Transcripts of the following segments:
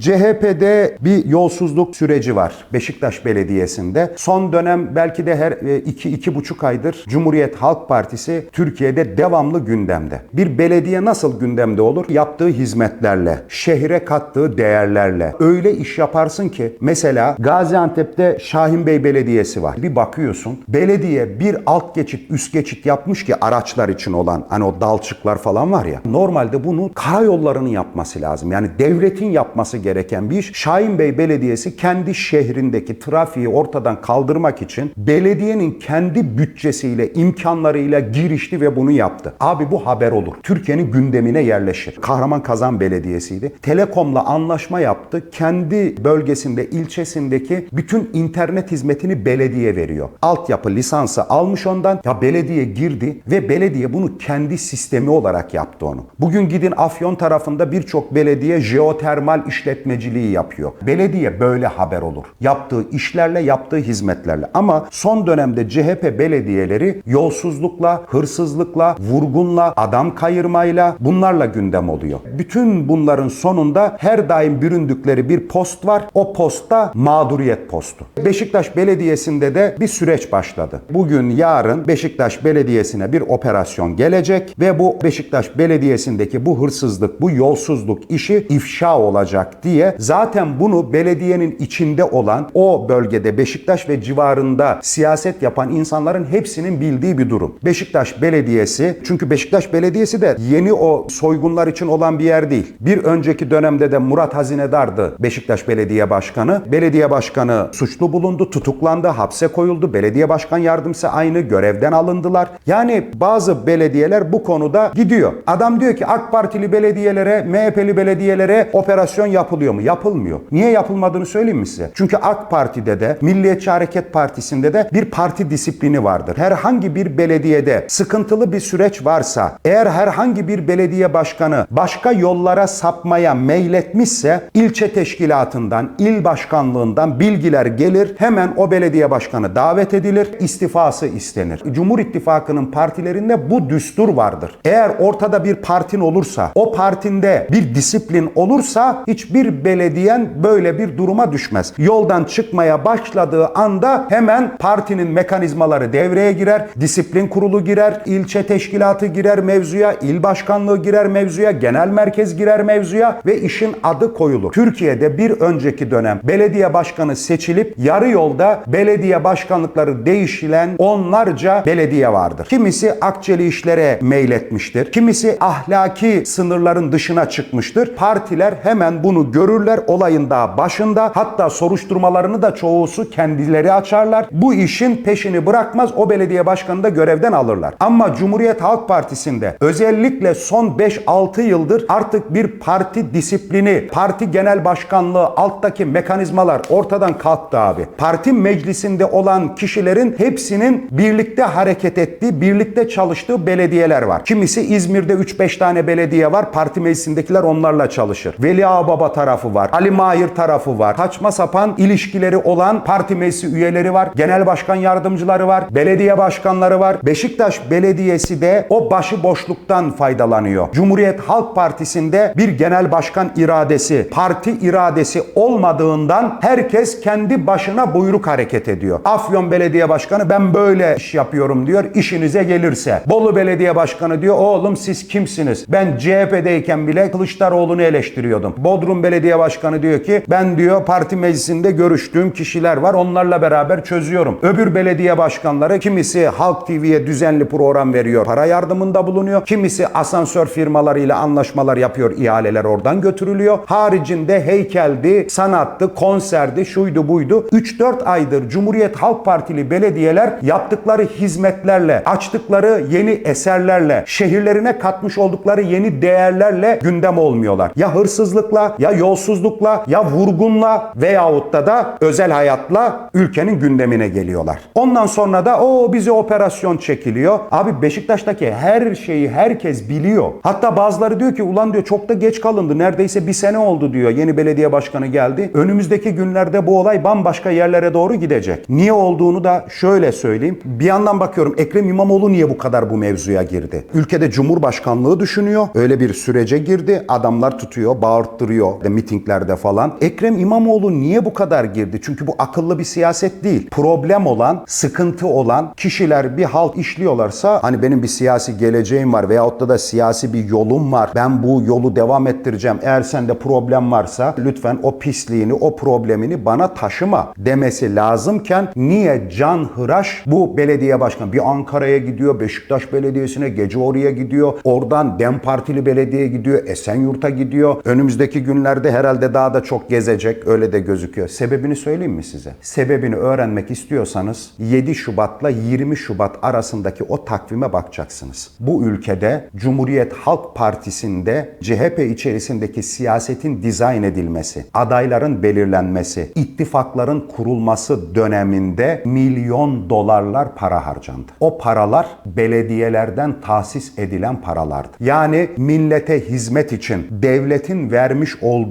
CHP'de bir yolsuzluk süreci var Beşiktaş Belediyesi'nde. Son dönem belki de her e, iki, iki buçuk aydır Cumhuriyet Halk Partisi Türkiye'de devamlı gündemde. Bir belediye nasıl gündemde olur? Yaptığı hizmetlerle, şehre kattığı değerlerle. Öyle iş yaparsın ki mesela Gaziantep'te Şahin Bey Belediyesi var. Bir bakıyorsun belediye bir alt geçit üst geçit yapmış ki araçlar için olan hani o dalçıklar falan var ya. Normalde bunu karayollarının yapması lazım. Yani devletin yapması gereken bir iş. Şahin Bey Belediyesi kendi şehrindeki trafiği ortadan kaldırmak için belediyenin kendi bütçesiyle, imkanlarıyla girişti ve bunu yaptı. Abi bu haber olur. Türkiye'nin gündemine yerleşir. Kahraman Kazan Belediyesi'ydi. Telekom'la anlaşma yaptı. Kendi bölgesinde, ilçesindeki bütün internet hizmetini belediye veriyor. Altyapı lisansı almış ondan. Ya belediye girdi ve belediye bunu kendi sistemi olarak yaptı onu. Bugün gidin Afyon tarafında birçok belediye jeotermal işletmeciliği yapıyor. Belediye böyle haber olur. Yaptığı işlerle, yaptığı hizmetlerle. Ama son dönemde CHP belediyeleri yolsuzlukla, hırsızlıkla, vurgunla, adam kayırmayla bunlarla gündem oluyor. Bütün bunların sonunda her daim büründükleri bir post var. O postta mağduriyet postu. Beşiktaş Belediyesi'nde de bir süreç başladı. Bugün yarın Beşiktaş Belediyesi'ne bir operasyon gelecek ve bu Beşiktaş Belediyesi'ndeki bu hırsızlık, bu yolsuzluk işi ifşa olacak diye zaten bunu belediyenin içinde olan o bölgede Beşiktaş ve civarında siyaset yapan insanların hepsinin bildiği bir durum. Beşiktaş Belediyesi çünkü Beşiktaş Belediyesi de yeni o soygunlar için olan bir yer değil. Bir önceki dönemde de Murat Hazinedar'dı Beşiktaş Belediye Başkanı. Belediye Başkanı suçlu bulundu, tutuklandı, hapse koyuldu. Belediye Başkan Yardımcısı aynı görevden alındılar. Yani bazı belediyeler bu konuda gidiyor. Adam diyor ki AK Partili belediyelere, MHP'li belediyelere operasyon yapılıyor mu? Yapılmıyor. Niye yapılmadığını söyleyeyim mi size? Çünkü AK Parti'de de Milliyetçi Hareket Partisi'nde de bir parti disiplini vardır. Herhangi bir belediyede sıkıntılı bir süreç varsa, eğer herhangi bir belediye başkanı başka yollara sapmaya meyletmişse ilçe teşkilatından, il başkanlığından bilgiler gelir. Hemen o belediye başkanı davet edilir, istifası istenir. Cumhur İttifakı'nın partilerinde bu düstur vardır. Eğer ortada bir partin olursa, o partinde bir disiplin olursa hiçbir belediyen böyle bir duruma düşmez. Yoldan çıkmaya başladığı anda hemen partinin mekanizmaları devreye girer, disiplin kurulu girer, ilçe teşkilatı girer mevzuya, il başkanlığı girer mevzuya, genel merkez girer mevzuya ve işin adı koyulur. Türkiye'de bir önceki dönem belediye başkanı seçilip yarı yolda belediye başkanlıkları değişilen onlarca belediye vardır. Kimisi akçeli işlere meyletmiştir. Kimisi ahlaki sınırların dışına çıkmıştır. Partiler hemen bunu görürler olayın daha başında. Hatta soruşturmalarını da çoğusu kendileri açarlar. Bu işin peşini bırakmaz. O belediye başkanını da görevden alırlar. Ama Cumhuriyet Halk Partisi'nde özellikle son 5-6 yıldır artık bir parti disiplini, parti genel başkanlığı, alttaki mekanizmalar ortadan kalktı abi. Parti meclisinde olan kişilerin hepsinin birlikte hareket ettiği, birlikte çalıştığı belediyeler var. Kimisi İzmir'de 3-5 tane belediye var. Parti meclisindekiler onlarla çalışır. Veli Ağbaba tarafı var. Ali Mahir tarafı var. Saçma sapan ilişkileri olan parti meclisi üyeleri var. Genel başkan yardımcıları var. Belediye başkanları var. Beşiktaş Belediyesi de o başı boşluktan faydalanıyor. Cumhuriyet Halk Partisi'nde bir genel başkan iradesi, parti iradesi olmadığından herkes kendi başına buyruk hareket ediyor. Afyon Belediye Başkanı ben böyle iş yapıyorum diyor. İşinize gelirse. Bolu Belediye Başkanı diyor oğlum siz kimsiniz? Ben CHP'deyken bile Kılıçdaroğlu'nu eleştiriyordum. Bodrum Belediye Başkanı diyor ki ben diyor parti meclisinde görüştüğüm kişiler var. Onlarla beraber çözüyorum. Öbür belediye başkanları kimisi Halk TV'ye düzenli program veriyor. Para yardımında bulunuyor. Kimisi asansör firmalarıyla anlaşmalar yapıyor. ihaleler oradan götürülüyor. Haricinde heykeldi, sanattı, konserdi, şuydu buydu. 3-4 aydır Cumhuriyet Halk Partili belediyeler yaptıkları hizmetlerle, açtıkları yeni eserlerle, şehirlerine katmış oldukları yeni değerlerle gündem olmuyorlar. Ya hırsızlıkla, ya yolsuzlukla, ya vurgunla veyahut da da özel hayatla ülkenin gündemine geliyorlar. Ondan sonra da o bize operasyon çekiliyor. Abi Beşiktaş'taki her şeyi herkes biliyor. Hatta bazıları diyor ki ulan diyor çok da geç kalındı. Neredeyse bir sene oldu diyor. Yeni belediye başkanı geldi. Önümüzdeki günlerde bu olay bambaşka yerlere doğru gidecek. Niye olduğunu da şöyle söyleyeyim. Bir yandan bakıyorum Ekrem İmamoğlu niye bu kadar bu mevzuya girdi? Ülkede Cumhurbaşkanlığı düşünüyor. Öyle bir sürece girdi. Adamlar tutuyor, bağırttırıyor şeylerde, mitinglerde falan. Ekrem İmamoğlu niye bu kadar girdi? Çünkü bu akıllı bir siyaset değil. Problem olan, sıkıntı olan kişiler bir halt işliyorlarsa hani benim bir siyasi geleceğim var veyahut da da siyasi bir yolum var. Ben bu yolu devam ettireceğim. Eğer sende problem varsa lütfen o pisliğini, o problemini bana taşıma demesi lazımken niye Can Hıraş bu belediye başkanı bir Ankara'ya gidiyor, Beşiktaş Belediyesi'ne gece oraya gidiyor. Oradan Dem Partili belediye gidiyor, Esenyurt'a gidiyor. Önümüzdeki günlerde herhalde daha da çok gezecek öyle de gözüküyor. Sebebini söyleyeyim mi size? Sebebini öğrenmek istiyorsanız 7 Şubat'la 20 Şubat arasındaki o takvime bakacaksınız. Bu ülkede Cumhuriyet Halk Partisi'nde CHP içerisindeki siyasetin dizayn edilmesi, adayların belirlenmesi, ittifakların kurulması döneminde milyon dolarlar para harcandı. O paralar belediyelerden tahsis edilen paralardı. Yani millete hizmet için devletin vermiş olduğu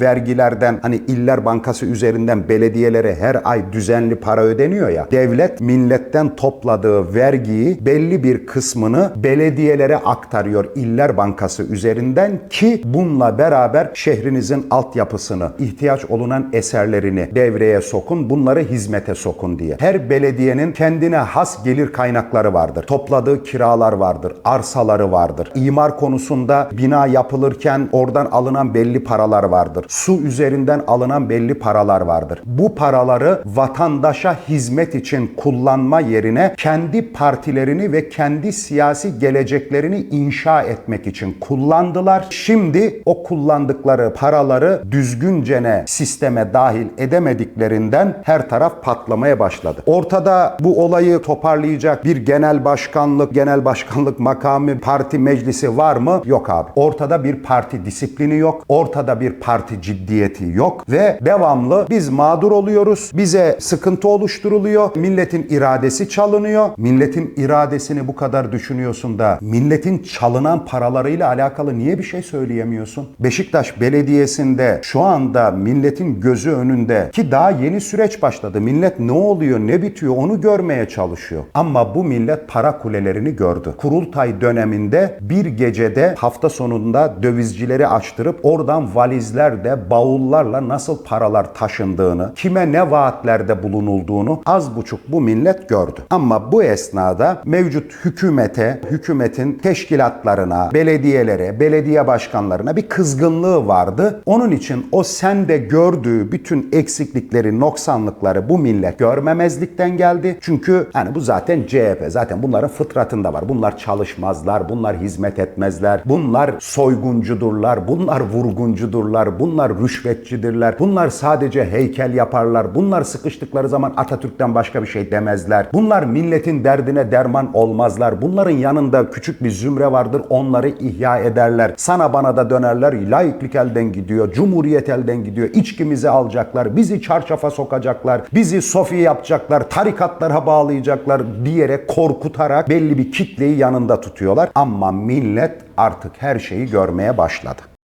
vergilerden hani İller Bankası üzerinden belediyelere her ay düzenli para ödeniyor ya. Devlet milletten topladığı vergiyi belli bir kısmını belediyelere aktarıyor İller Bankası üzerinden ki bununla beraber şehrinizin altyapısını, ihtiyaç olunan eserlerini devreye sokun, bunları hizmete sokun diye. Her belediyenin kendine has gelir kaynakları vardır. Topladığı kiralar vardır, arsaları vardır. İmar konusunda bina yapılırken oradan alınan belli paralar vardır. Su üzerinden alınan belli paralar vardır. Bu paraları vatandaşa hizmet için kullanma yerine kendi partilerini ve kendi siyasi geleceklerini inşa etmek için kullandılar. Şimdi o kullandıkları paraları düzgüncene sisteme dahil edemediklerinden her taraf patlamaya başladı. Ortada bu olayı toparlayacak bir genel başkanlık, genel başkanlık makamı, parti meclisi var mı? Yok abi. Ortada bir parti disiplini yok. Ortada bir parti ciddiyeti yok ve devamlı biz mağdur oluyoruz. Bize sıkıntı oluşturuluyor. Milletin iradesi çalınıyor. Milletin iradesini bu kadar düşünüyorsun da milletin çalınan paralarıyla alakalı niye bir şey söyleyemiyorsun? Beşiktaş Belediyesi'nde şu anda milletin gözü önünde ki daha yeni süreç başladı. Millet ne oluyor, ne bitiyor onu görmeye çalışıyor. Ama bu millet para kulelerini gördü. Kurultay döneminde bir gecede hafta sonunda dövizcileri açtırıp oradan valizlerde bavullarla nasıl paralar taşındığını, kime ne vaatlerde bulunulduğunu az buçuk bu millet gördü. Ama bu esnada mevcut hükümete, hükümetin teşkilatlarına, belediyelere, belediye başkanlarına bir kızgınlığı vardı. Onun için o sende gördüğü bütün eksiklikleri, noksanlıkları bu millet görmemezlikten geldi. Çünkü hani bu zaten CHP. Zaten bunların fıtratında var. Bunlar çalışmazlar, bunlar hizmet etmezler, bunlar soyguncudurlar, bunlar vurguncudurlar, bunlar rüşvetçidirler, bunlar sadece heykel yaparlar, bunlar sıkıştıkları zaman Atatürk'ten başka bir şey demezler. Bunlar milletin derdine derman olmazlar. Bunların yanında küçük bir zümre vardır, onları ihya ederler. Sana bana da dönerler, laiklik elden gidiyor, cumhuriyet elden gidiyor, içkimizi alacaklar, bizi çarşafa sokacaklar, bizi sofi yapacaklar, tarikatlara bağlayacaklar diyerek korkutarak belli bir kitleyi yanında tutuyorlar. Ama millet artık her şeyi görmeye başladı.